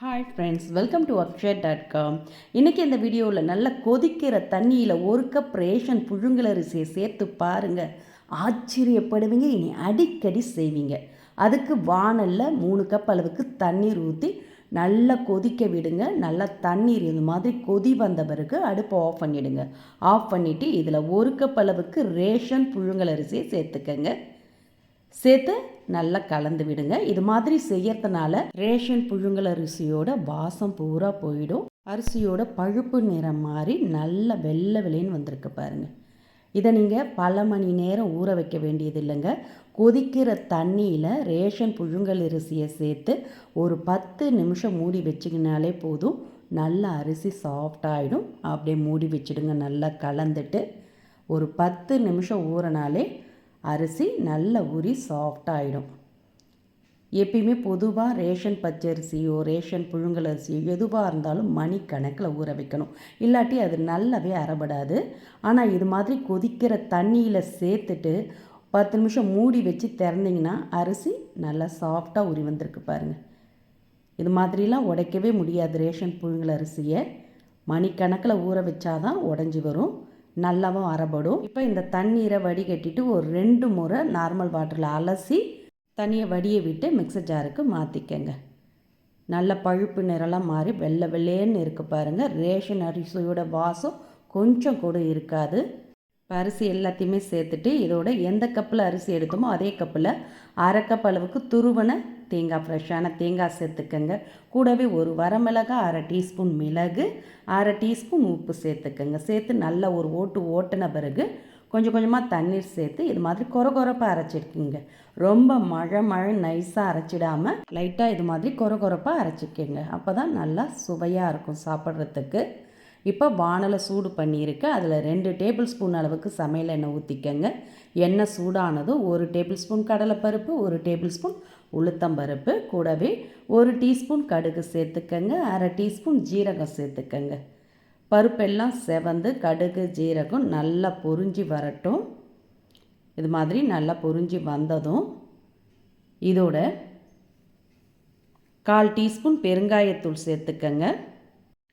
Hi friends welcome to Akshar dot com இன்றைக்கி இந்த வீடியோவில் நல்ல கொதிக்கிற தண்ணியில் ஒரு கப் ரேஷன் புழுங்கலரிசியை சேர்த்து பாருங்கள் ஆச்சரியப்படுவீங்க இனி அடிக்கடி செய்வீங்க. அதுக்கு வானலில் மூணு கப் அளவுக்கு தண்ணீர் ஊற்றி நல்லா கொதிக்க விடுங்க. நல்லா தண்ணீர் இது மாதிரி கொதி வந்த பிறகு அடுப்பை ஆஃப் பண்ணிவிடுங்க ஆஃப் பண்ணிவிட்டு இதில் ஒரு கப் அளவுக்கு ரேஷன் புழுங்கலரிசியை சேர்த்துக்கங்க. சேர்த்து நல்லா கலந்து விடுங்க. இது மாதிரி செய்யறதுனால ரேஷன் புழுங்கல் அரிசியோட வாசம் பூரா போயிடும். அரிசியோட பழுப்பு நிறம் மாதிரி நல்ல வெள்ளை வெளின்னு வந்திருக்கு பாருங்கள் இதை நீங்கள் பல மணி நேரம் ஊற வைக்க வேண்டியது இல்லைங்க கொதிக்கிற தண்ணியில் ரேஷன் புழுங்கல் அரிசியை சேர்த்து ஒரு பத்து நிமிஷம் மூடி வச்சிங்கனாலே போதும். நல்ல அரிசி சாஃப்டாகிடும் அப்படியே மூடி வச்சுடுங்க. நல்லா கலந்துட்டு ஒரு பத்து நிமிஷம் ஊறினாலே அரிசி நல்ல உரி சாஃப்டாகிடும் எப்பயுமே பொதுவாக ரேஷன் பச்சரிசியோ ரேஷன் புழுங்கல் அரிசியோ எதுவாக இருந்தாலும் மணி கணக்கில் ஊற வைக்கணும். இல்லாட்டி அது நல்லாவே அறப்படாது ஆனால் இது மாதிரி கொதிக்கிற தண்ணியில் சேர்த்துட்டு பத்து நிமிஷம் மூடி வச்சு திறந்தீங்கன்னா அரிசி நல்லா சாஃப்டாக உரி வந்திருக்கு பாருங்கள் இது மாதிரிலாம் உடைக்கவே முடியாது ரேஷன் புழுங்கல் அரிசியை. மணிக்கணக்கில் ஊற வச்சாதான் உடஞ்சி வரும். நல்லாவும் அறப்படும். இப்போ இந்த தண்ணீரை வடிகட்டிட்டு ஒரு ரெண்டு முறை நார்மல் வாட்டரில் அலசி தண்ணியை வடியை விட்டு மிக்சர் ஜாருக்கு மாற்றிக்கங்க நல்ல பழுப்பு நிறலாம் மாறி வெள்ளை வெள்ளேன்னு இருக்கு பாருங்கள் ரேஷன் அரிசியோட வாசம் கொஞ்சம் கூட இருக்காது. இப்போ அரிசி எல்லாத்தையுமே சேர்த்துட்டு இதோட எந்த கப்பில் அரிசி எடுத்தோமோ அதே கப்பில் அரை கப் அளவுக்கு துருவனை தேங்காய் ஃப்ரெஷ்ஷான தேங்காய் சேர்த்துக்கங்க. கூடவே ஒரு வரமிளகாய் அரை டீஸ்பூன் மிளகு அரை டீஸ்பூன் உப்பு சேர்த்துக்கங்க. சேர்த்து நல்லா ஒரு ஓட்டு ஓட்டின பிறகு கொஞ்சம் கொஞ்சமாக தண்ணீர் சேர்த்து இது மாதிரி கொர கொரப்பாக அரைச்சிருக்கீங்க ரொம்ப மழை மழை நைஸாக அரைச்சிடாமல் லைட்டாக இது மாதிரி கொர கொரப்பாக அரைச்சிக்கோங்க. அப்போ தான் நல்லா சுவையாக இருக்கும் சாப்பிட்றதுக்கு. இப்போ வானலை சூடு பண்ணியிருக்கு. அதில் ரெண்டு டேபிள் ஸ்பூன் அளவுக்கு சமையல் எண்ணெய் ஊற்றிக்கங்க எண்ணெய் சூடானதும் ஒரு டேபிள் ஸ்பூன் கடலைப்பருப்பு ஒரு டேபிள் ஸ்பூன் உளுத்தம்பருப்பு கூடவே ஒரு டீஸ்பூன் கடுகு சேர்த்துக்கங்க அரை டீஸ்பூன் ஜீரகம் சேர்த்துக்கங்க. பருப்பெல்லாம் செவந்து கடுகு ஜீரகம் நல்லா பொறிஞ்சி வரட்டும். இது மாதிரி நல்லா பொறிஞ்சி வந்ததும் இதோட கால் டீஸ்பூன் பெருங்காயத்தூள் சேர்த்துக்கங்க.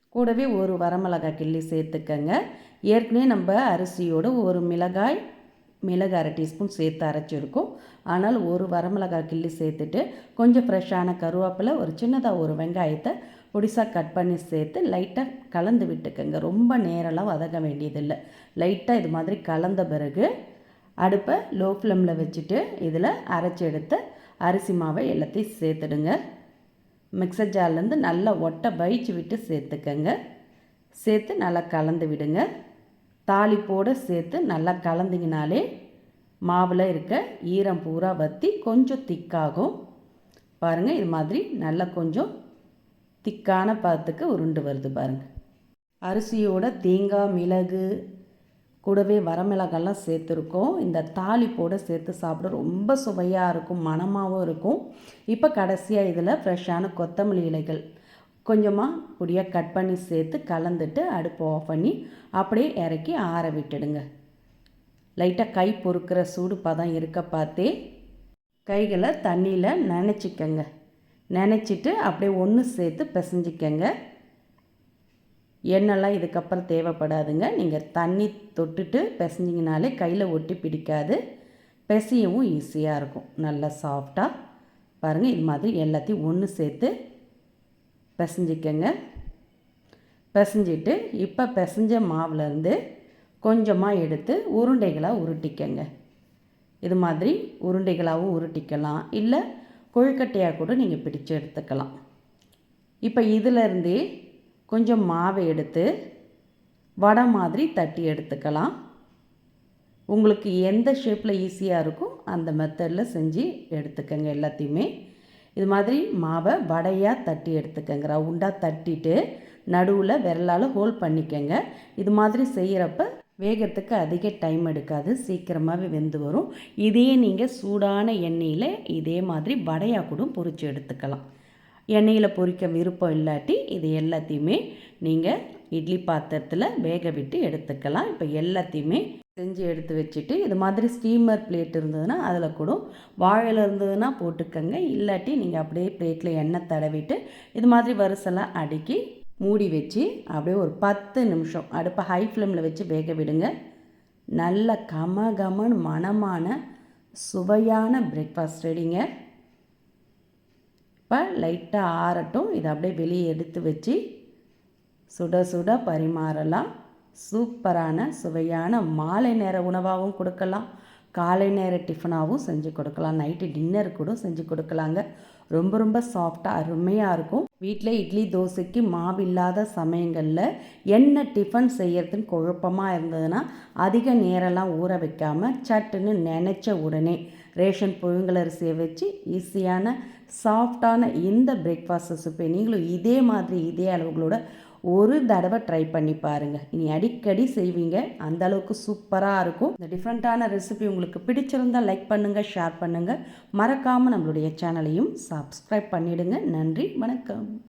கூடவே ஒரு வரமிளகாய் கிள்ளி சேர்த்துக்கங்க. ஏற்கனவே நம்ம அரிசியோடு ஒரு மிளகாய் மிளகு அரை டீஸ்பூன் சேர்த்து அரைச்சிருக்கோம். ஆனால் ஒரு வரமிளகாய் கிள்ளி சேர்த்துட்டு கொஞ்சம் ஃப்ரெஷ்ஷான கருவேப்பிலை ஒரு சின்னதாக ஒரு வெங்காயத்தை பொடிசாக கட் பண்ணி சேர்த்து லைட்டாக கலந்து விட்டுக்கோங்க. ரொம்ப நேரம்லாம் வதங்க வேண்டியதில்லை. லைட்டாக இது மாதிரி கலந்த பிறகு அடுப்பை லோ ஃப்ளேமில் வச்சுட்டு இதில் அரைச்சி எடுத்த அரிசி மாவை எல்லாத்தையும் சேர்த்துடுங்க. மிக்சர் ஜார்லேருந்து நல்லா ஒட்டை பயிச்சு விட்டு சேர்த்துக்கங்க. சேர்த்து நல்லா கலந்து விடுங்க. தாளிப்போடு சேர்த்து நல்லா கலந்திங்கனாலே மாவில் இருக்க ஈரம் பூரா வற்றி கொஞ்சம் திக்காகும். பாருங்கள் இது மாதிரி நல்லா கொஞ்சம் திக்கான பதத்துக்கு உருண்டு வருது பாருங்கள் அரிசியோட தேங்காய் மிளகு கூடவே வரமிளகெல்லாம் சேர்த்துருக்கோம். இந்த தாளிப்போடு சேர்த்து சாப்பிட ரொம்ப சுவையாக இருக்கும் மணமாகவும் இருக்கும். இப்போ கடைசியாக இதில் ஃப்ரெஷ்ஷான கொத்தமல்லி இலைகள் கொஞ்சமாக பொடியாக கட் பண்ணி சேர்த்து கலந்துட்டு அடுப்பு ஆஃப் பண்ணி அப்படியே இறக்கி ஆற விட்டுடுங்க. லைட்டாக கை பொறுக்கிற சூடு பதம் இருக்க பார்த்தே கைகளை தண்ணியில் நினச்சிக்கங்க. நினச்சிட்டு அப்படியே ஒன்று சேர்த்து பிசைஞ்சிக்கங்க. எண்ணெய்லாம் இதுக்கப்புறம் தேவைப்படாதுங்க. நீங்கள் தண்ணி தொட்டுட்டு பிசைஞ்சிங்கனாலே கையில் ஒட்டி பிடிக்காது. பிசையவும் ஈஸியாக இருக்கும். நல்லா சாஃப்டாக பாருங்கள் இது மாதிரி எல்லாத்தையும் ஒன்று சேர்த்து பிசைஞ்சிக்கங்க. பிசைஞ்சிட்டு இப்போ பிசைஞ்ச மாவுலேருந்து கொஞ்சமாக எடுத்து உருண்டைகளாக உருட்டிக்கங்க. இது மாதிரி உருண்டைகளாகவும் உருட்டிக்கலாம். இல்லை கொழுக்கட்டையாக கூட நீங்கள் பிடிச்சு எடுத்துக்கலாம். இப்போ இதிலருந்தே கொஞ்சம் மாவை எடுத்து வடை மாதிரி தட்டி எடுத்துக்கலாம். உங்களுக்கு எந்த ஷேப்பில் ஈஸியாக இருக்கும் அந்த மெத்தடில் செஞ்சு எடுத்துக்கங்க எல்லாத்தையுமே. இது மாதிரி மாவை வடையாக தட்டி எடுத்துக்கங்க. ரவுண்டாக தட்டிட்டு நடுவில் விரலால் ஹோல் பண்ணிக்கங்க. இது மாதிரி செய்கிறப்ப வேகிறதுக்கு அதிக டைம் எடுக்காது. சீக்கிரமாகவே வெந்து வரும். இதே நீங்கள் சூடான எண்ணெயில் இதே மாதிரி வடையாக கூட பொறிச்சு எடுத்துக்கலாம். எண்ணெயில் பொறிக்க விருப்பம் இல்லாட்டி இது எல்லாத்தையுமே நீங்கள் இட்லி பாத்திரத்தில் வேக விட்டு எடுத்துக்கலாம். இப்போ எல்லாத்தையுமே செஞ்சு எடுத்து வச்சுட்டு இது மாதிரி ஸ்டீமர் பிளேட் இருந்ததுன்னா அதில் கூட. வாழையில் இருந்ததுன்னா போட்டுக்கங்க. இல்லாட்டி நீங்கள் அப்படியே பிளேட்டில் எண்ணெய் தடவிட்டு இது மாதிரி வரிசெல்லாம் அடுக்கி மூடி வச்சு அப்படியே ஒரு பத்து நிமிஷம் அடுப்பை ஹை ஃப்ளேமில் வச்சு வேக விடுங்க. நல்ல கம கமன் மனமான சுவையான பிரேக்ஃபாஸ்ட் ரெடிங்க இப்போ லைட்டாக ஆறட்டும். இதை அப்படியே வெளியே எடுத்து வச்சு சுட சுட பரிமாறலாம். சூப்பரான சுவையான மாலை நேர உணவாகவும் கொடுக்கலாம். காலை நேர டிஃபனாகவும் செஞ்சு கொடுக்கலாம். நைட்டு டின்னர் கூட செஞ்சு கொடுக்கலாங்க. ரொம்ப ரொம்ப சாஃப்டாக அருமையாக இருக்கும். வீட்டில் இட்லி தோசைக்கு மாவு இல்லாத சமயங்களில் என்ன டிஃபன் செய்யறதுன்னு குழப்பமாக இருந்ததுன்னா அதிக நேரம்லாம் ஊற வைக்காமல் சட்டுன்னு நினச்ச உடனே ரேஷன் புழுங்கலரிசியை வச்சு ஈஸியான சாஃப்டான இந்த பிரேக்ஃபாஸ்ட் ரெசிபி நீங்களும் இதே மாதிரி இதே அளவுகளோட ஒரு தடவை ட்ரை பண்ணி பாருங்கள் இனி அடிக்கடி செய்வீங்க. அந்த அளவுக்கு சூப்பராக இருக்கும். இந்த டிஃப்ரெண்ட்டான ரெசிபி உங்களுக்கு பிடிச்சிருந்தால் லைக் பண்ணுங்கள் ஷேர் பண்ணுங்கள் மறக்காமல் நம்மளுடைய சேனலையும் சப்ஸ்கிரைப் பண்ணிவிடுங்க நன்றி வணக்கம்.